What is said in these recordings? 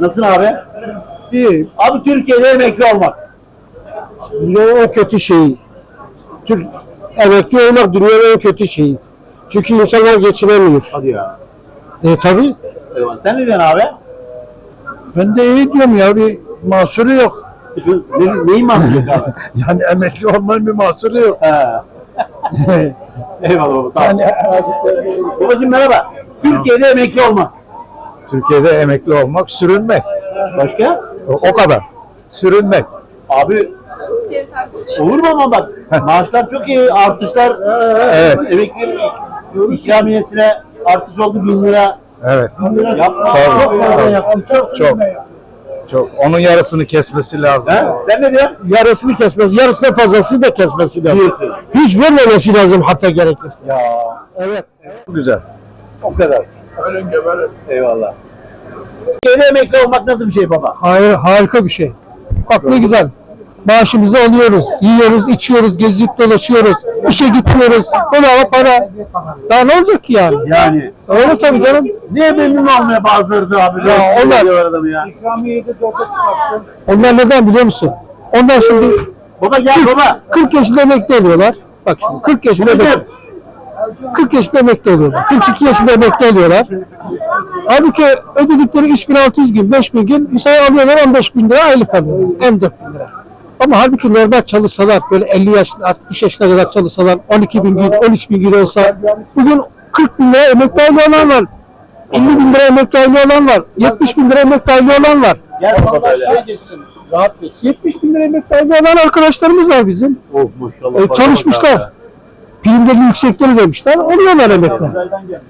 Nasılsın abi? İyi. Abi Türkiye'de emekli olmak. O kötü şey. Türk emekli olmak dünyanın en kötü şeyi. Çünkü insanlar geçinemiyor. Hadi ya. E tabi. Eyvallah. Sen ne diyorsun abi? Ben de iyi diyorum ya bir mahsuru yok. ne, neyin mahsulü abi? Yani emekli olmanın bir mahsuru yok. He. Eyvallah baba. Yani Babacığım merhaba. Türkiye'de emekli olmak. Türkiye'de emekli olmak sürünmek. Başka? O, o kadar. Sürünmek. Abi olur mu ama bak maaşlar çok iyi artışlar Evet. emekli ikramiyesine artış oldu bin lira Evet. yapma Tabii. çok çok Çok. Çok. Onun yarısını kesmesi lazım. He? Sen ne diyorsun? yarısını kesmez. Yarısından fazlasını da kesmesi lazım. Diyorsun. Hiç vermemesi lazım hatta gerekirse. Ya Evet. Güzel. o kadar. Ölün geberin. Eyvallah. Türkiye'de emekli olmak nasıl bir şey baba? Hayır, harika bir şey. Bak ne güzel. Maaşımızı alıyoruz, yiyoruz, içiyoruz, gezip dolaşıyoruz, işe gitmiyoruz. Bedava para. Daha ne olacak ki yani? Yani Öyle tabii canım. niye memnun olmaya bazıları da abi? Ya onlar- Diyor adamı ya. Onlar neden biliyor musun? Onlar şimdi Baba gel baba. 40 yaşında emekli oluyorlar. Bak şimdi 40 yaşında emekli. 40 yaşında emekli oluyorlar. 42 yaşında emekli oluyorlar. Halbuki ödedikleri 3600 gün, 5000 gün mesela alıyorlar 15 bin lira aylık alıyorlar. 14 bin. Ama halbuki normal çalışsalar böyle 50 yaş, 60 yaşına kadar çalışsalar 12 bin gün, 13 bin gün olsa bugün 40 bin lira emekli olan var. 50 bin lira emekli olan var. 70 bin lira emekli olan var. Gel baba böyle. Rahat 70 bin lira emekli olan arkadaşlarımız var bizim. Oh maşallah. E, çalışmışlar. Primleri yüksekleri demişler. Oluyorlar emekli.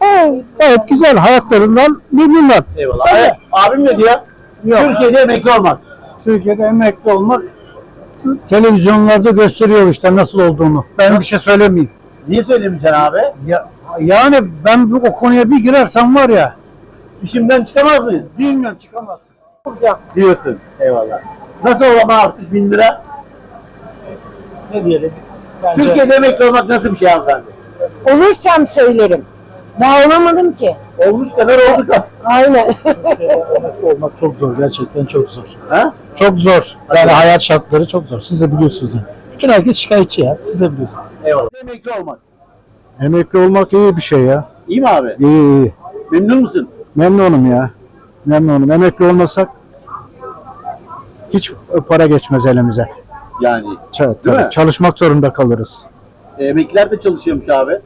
Ha, gayet güzel. Hayatlarından memnunlar. Eyvallah. Abi, abim ne diyor? Türkiye'de emekli olmak. Türkiye'de emekli olmak televizyonlarda gösteriyor işte nasıl olduğunu. Ben bir şey söylemeyeyim. Niye söylemeyeceksin abi? Ya, yani ben bu o konuya bir girersem var ya İşimden çıkamaz mıyız? bilmiyorum çıkamaz. Diyorsun. Eyvallah. Nasıl olama artış bin lira? Ne diyelim? Türkiye'de emekli olmak nasıl bir şey hanımefendi? Olursam söylerim. Daha olamadım ki. Olmuş kadar olduk. Aynen. olmak çok zor. Gerçekten çok zor. ha? Çok zor. Yani hayat şartları çok zor. Siz de biliyorsunuz yani. Bütün herkes şikayetçi ya. Siz de biliyorsunuz. Eyvallah. Emekli olmak. Emekli olmak iyi bir şey ya. İyi mi abi? İyi iyi. Memnun musun? Memnunum ya. Memnunum. Emekli olmasak hiç para geçmez elimize. Yani. Ç- Değil tabii, mi? çalışmak zorunda kalırız. E, emekliler de çalışıyormuş abi.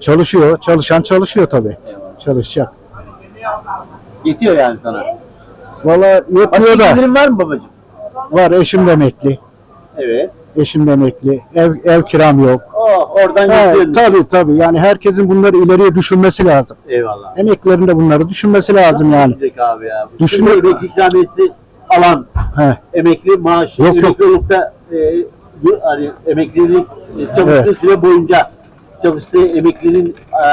Çalışıyor. Çalışan çalışıyor tabii. Eyvallah. Çalışacak. Yetiyor yani sana. Valla yetmiyor Başka da. gelirin var mı babacığım? Var eşim de emekli. Evet. Eşim de emekli. Ev, ev kiram yok. Oh, oradan Ha, yetiyorsun. tabii tabii. Yani herkesin bunları ileriye düşünmesi lazım. Eyvallah. Emeklilerin de bunları düşünmesi lazım yani. Düşünecek abi ya. Düşün- Düşünün. İkramiyesi alan He. emekli maaşı Yok, yok. emekli olup da e, bu- hani emeklilik e, çalıştığı süre boyunca çalıştığı emeklinin e,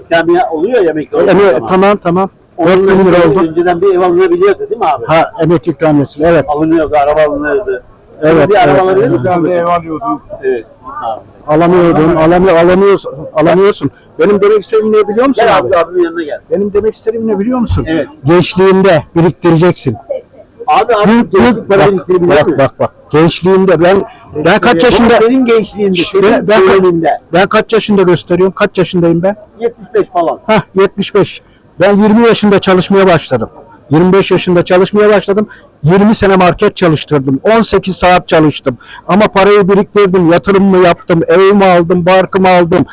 ikramiye oluyor ya emekli olduğu Eme- zaman. tamam tamam. 4 Onun bin lira önce- oldu. Önceden bir ev alınabiliyordu değil mi abi? Ha emekli ikramiyesi. Evet. Alınıyordu, araba alınıyordu. Evet, bir araba evet, alabilir evet. misin? ev alıyordun. Evet. Abi. Alamıyordun, alamıyor, alamıyorsun, alamıyorsun. Benim demek istediğim ne biliyor musun Gel abi? abi abimin yanına gel. Benim demek istediğim ne biliyor musun? Evet. Gençliğinde biriktireceksin. Abi abi Büyük, büyük, para bak, bak, bak, bak. Gençliğinde ben ben kaç yaşında Senin gençliğinde, senin ben- ben- döneminde. ben kaç yaşında gösteriyorum? Kaç yaşındayım ben? 75 falan. Hah 75. Ben 20 yaşında çalışmaya başladım. 25 yaşında çalışmaya başladım. 20 sene market çalıştırdım. 18 saat çalıştım. Ama parayı biriktirdim, yatırımımı yaptım, evimi aldım, barkımı aldım.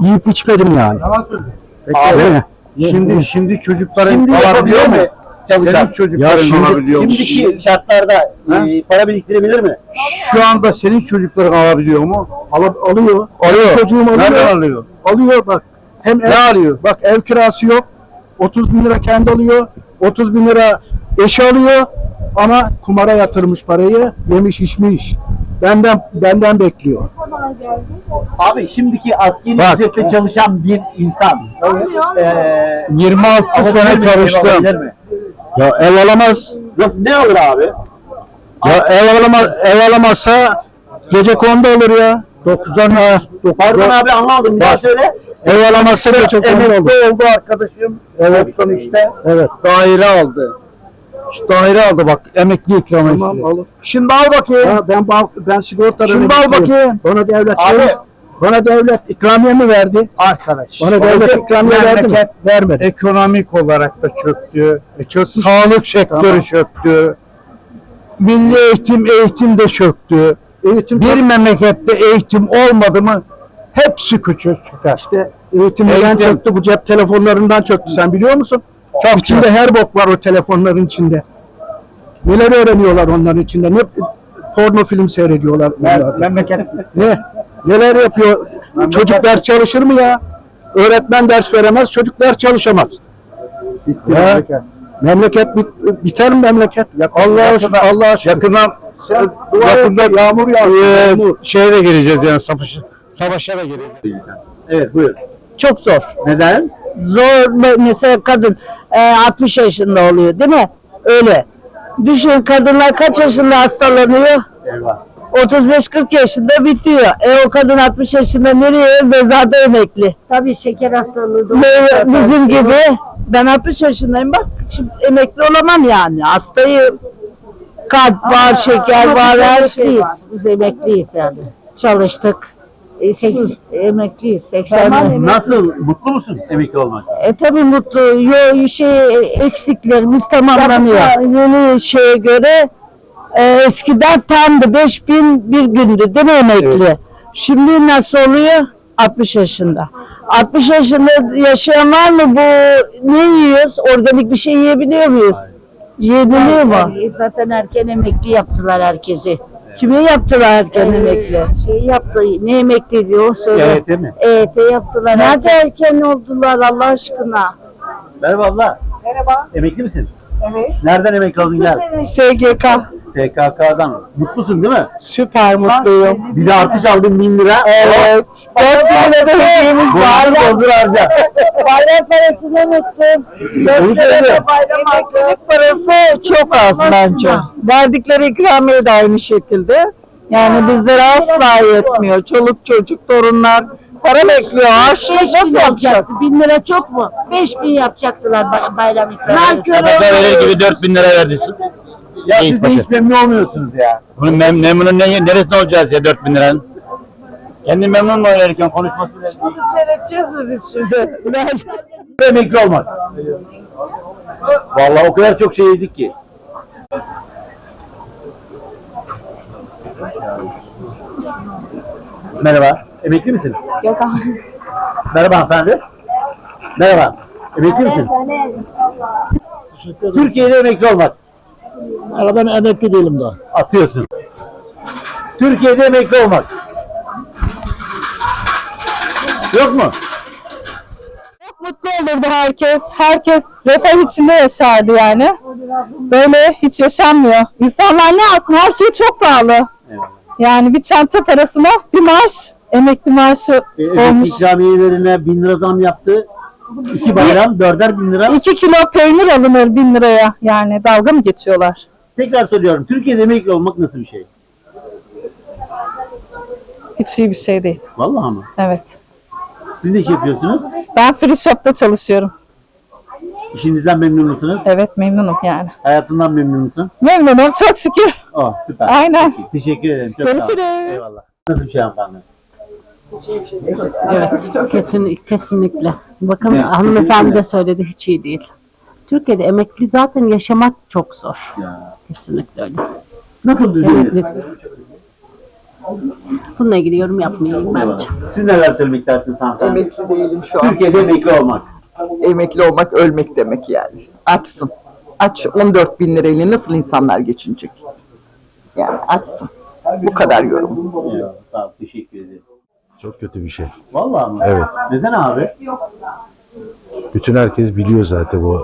Yiyip içmedim yani. Abi, Değil mi? Şimdi şimdi çocukların Şimdi yapabiliyor mu? Çalışan. Senin çocukların Ya şimdi- alabiliyor mu? Şimdiki şartlarda e, para biriktirebilir mi? Şu anda senin çocukların alabiliyor mu? Al, alıyor. Alıyor. Çocuğum alıyor. Nereden alıyor? Alıyor bak. Hem ev, Ne alıyor? Bak ev kirası yok. 30 bin lira kendi alıyor. 30 bin lira eşi alıyor. Ama kumara yatırmış parayı. Yemiş içmiş. Benden benden bekliyor. Abi şimdiki askeri Bak. ücretle çalışan bir insan e, 26 alabilir sene çalıştım. Ya ev alamaz. Nasıl, ne alır abi? Ya ev alamaz, ev alamazsa gece kondu olur ya. 9'dan Pardon abi anlamadım. Bir daha söyle. Ev alaması da çok önemli oldu. oldu arkadaşım. Evet. 93'te Evet. daire aldı. İşte daire aldı bak emekli ikramiyesi. Tamam alır. Şimdi al bakayım. Ya ben ben sigortadan Şimdi al emekliyim. bakayım. Bana devlet Abi. Bana devlet ikramiye mi verdi? Arkadaş. Bana devlet ikramiye verdi mi? Vermedi. ekonomik olarak da çöktü. E, çökmüş. Sağlık sektörü Tamam. çöktü. Milli eğitim eğitim de çöktü. Eğitim Bir memlekette eğitim olmadı mı hepsi küçük çıkar. işte eğitim neden çöktü? Bu cep telefonlarından çöktü. Sen biliyor musun? Çok İçinde her bok var o telefonların içinde. Neler öğreniyorlar onların içinde? Ne porno film seyrediyorlar onlar. Memleket Ne? Neler yapıyor? Çocuk ders çalışır mı ya? Öğretmen ders veremez, çocuk ders çalışamaz. Ya, memleket bit- biter mi memleket? Allah aşkına, Allah aşkına. yakından Sen et, yağmur yağıyor. yağmur. şeye de gireceğiz yani savaşa, savaşa da gireceğiz. Evet buyur. Çok zor. Neden? Zor me- mesela kadın e, 60 yaşında oluyor değil mi? Öyle. Düşün kadınlar kaç yaşında hastalanıyor? Eyvah. 35-40 yaşında bitiyor. E o kadın 60 yaşında nereye? Mezarda emekli. Tabii şeker hastalığı da Ve bizim gibi ben 60 yaşındayım bak şimdi emekli olamam yani hastayım. Kalp var, şeker Ama var, biz her şey var. emekliyiz. Biz emekliyiz yani. Çalıştık. E, seks, emekliyiz. 80 Tamam. Nasıl? Mutlu musun emekli olmak? E tabii mutlu. Yo, şey eksiklerimiz tamamlanıyor. Yeni şeye göre e, eskiden tamdı 5000 bir gündü değil mi emekli? Şimdi nasıl oluyor? 60 yaşında. 60 yaşında yaşayan var mı bu ne yiyoruz? Organik bir şey yiyebiliyor muyuz? Yeniliyor mu? E, zaten erken emekli yaptılar herkesi. Kime yaptılar erken E, emekli? Şey yaptı. Ne emekliydi o söyle. Evet değil mi? Evet yaptılar. Nerede erken oldular Allah aşkına? Merhaba abla. Merhaba. Emekli misin? Evet. Nereden emekli oldun gel? SGK. TKK'dan. Mutlusun değil mi? Süper mutluyum. Bir de artış aldın 1000 lira. Evet. Dört bin lira hediyemiz var. Doldur harca. Bayram parasını unuttum. Onu söyle. Emeklilik parası çok az bence. Verdikleri ikramiye de aynı şekilde. Yani bizlere asla yetmiyor. Çoluk çocuk, torunlar para bekliyor. Harçlık 5 bin nasıl yapacağız? yapacaktı. 1000 lira çok mu? 5 bin yapacaktılar bay- bayram ikramiyesi. Nankör verir gibi 4000 lira verdisin. Ya siz de hiç memnun olmuyorsunuz ya. Bunun mem memnunun ne, neresinde olacağız ya 4000 liranın? Kendi memnun mu oynarken konuşması? Bunu seyredeceğiz mi biz şimdi? Emekli olmak. Vallahi o kadar çok şey yedik ki. Merhaba. Emekli misin? Yok abi. Merhaba hanımefendi. Merhaba. Emekli misin? Türkiye'de emekli olmak. Valla ben emekli değilim daha. Atıyorsun. Türkiye'de emekli olmak. Yok mu? Mutlu olurdu herkes. Herkes refah içinde yaşardı yani. Böyle hiç yaşanmıyor. İnsanlar ne alsın? Her şey çok pahalı. Eyvallah. Yani bir çanta parasına bir maaş, emekli maaşı E, emekli olmuş. ikramiyelerine bin lira zam yaptı. İki bayram dörder bin lira. 2 kilo peynir alınır bin liraya. Yani dalga mı geçiyorlar? Tekrar soruyorum. Türkiye'de emekli olmak nasıl bir şey? Hiç iyi bir şey değil. Vallahi mı? Evet. Siz ne iş yapıyorsunuz? Ben free shop'ta çalışıyorum. İşinizden memnun musunuz? Evet memnunum yani. Hayatından memnun musun? Memnunum çok şükür. Oh süper. Aynen. Peki, teşekkür ederim. Çok sağ olun. Görüşürüz. Eyvallah. Nasıl bir şey hanımefendi? Evet, kesin, kesinlikle. Bakın hanımefendi de söyledi hiç iyi değil. Türkiye'de emekli zaten yaşamak çok zor. Ya. Kesinlikle öyle. Nasıl düzelir? Bununla ilgili yorum yapmayayım bence. Siz neler söylemek istersiniz hanımefendi? Emekli değilim şu an. Türkiye'de emekli olmak. Emekli olmak ölmek demek yani. Açsın. Aç 14 bin lirayla nasıl insanlar geçinecek? Yani açsın. Bu kadar yorum. Eyvallah. Sağ ol. Teşekkür ederim. Çok kötü bir şey. Vallahi mı? Evet. Neden abi? Bütün herkes biliyor zaten bu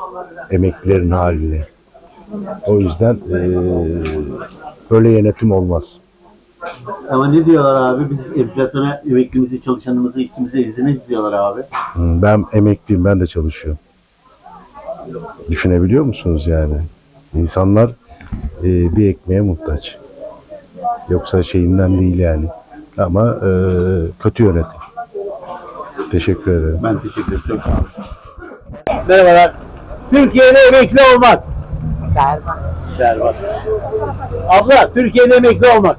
emeklilerin halini. O yüzden eee, böyle yönetim olmaz. Ama ne diyorlar abi? Biz enflasyona emeklimizi, çalışanımızı, işçimizi izlemeyiz diyorlar abi. Hı, Ben emekliyim, ben de çalışıyorum. Düşünebiliyor musunuz yani? İnsanlar eee, bir ekmeğe muhtaç. Yoksa şeyinden değil yani. Ama e, kötü yönetim. Teşekkür ederim. Ben teşekkür ederim. Çok sağ olun. Merhabalar. Türkiye'de emekli olmak. Berbat. Berbat. Abla Türkiye'de emekli olmak.